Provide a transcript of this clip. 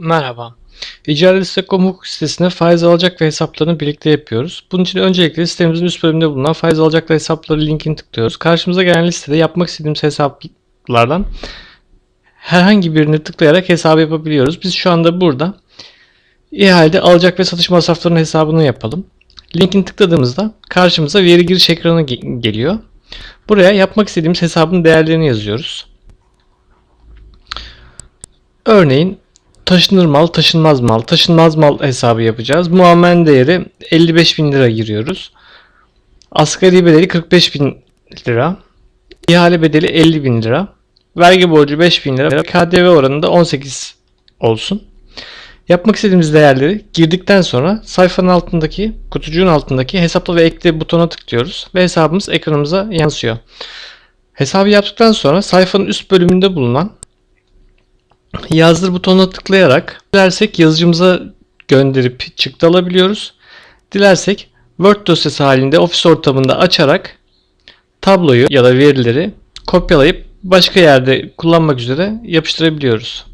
Merhaba. İcadet.com hukuk sitesinde faiz alacak ve hesaplarını birlikte yapıyoruz. Bunun için öncelikle sitemizin üst bölümünde bulunan faiz alacak ve hesapları linkini tıklıyoruz. Karşımıza gelen listede yapmak istediğimiz hesaplardan herhangi birini tıklayarak hesabı yapabiliyoruz. Biz şu anda burada ihalede alacak ve satış masraflarının hesabını yapalım. Linkini tıkladığımızda karşımıza veri giriş ekranı ge- geliyor. Buraya yapmak istediğimiz hesabın değerlerini yazıyoruz. Örneğin taşınır mal, taşınmaz mal, taşınmaz mal hesabı yapacağız. Muammen değeri 55 bin lira giriyoruz. Asgari bedeli 45 bin lira. İhale bedeli 50 bin lira. Vergi borcu 5 bin lira. KDV oranı da 18 olsun. Yapmak istediğimiz değerleri girdikten sonra sayfanın altındaki, kutucuğun altındaki hesapla ve ekle butona tıklıyoruz ve hesabımız ekranımıza yansıyor. Hesabı yaptıktan sonra sayfanın üst bölümünde bulunan yazdır butonuna tıklayarak dilersek yazıcımıza gönderip çıktı alabiliyoruz. Dilersek Word dosyası halinde ofis ortamında açarak tabloyu ya da verileri kopyalayıp başka yerde kullanmak üzere yapıştırabiliyoruz.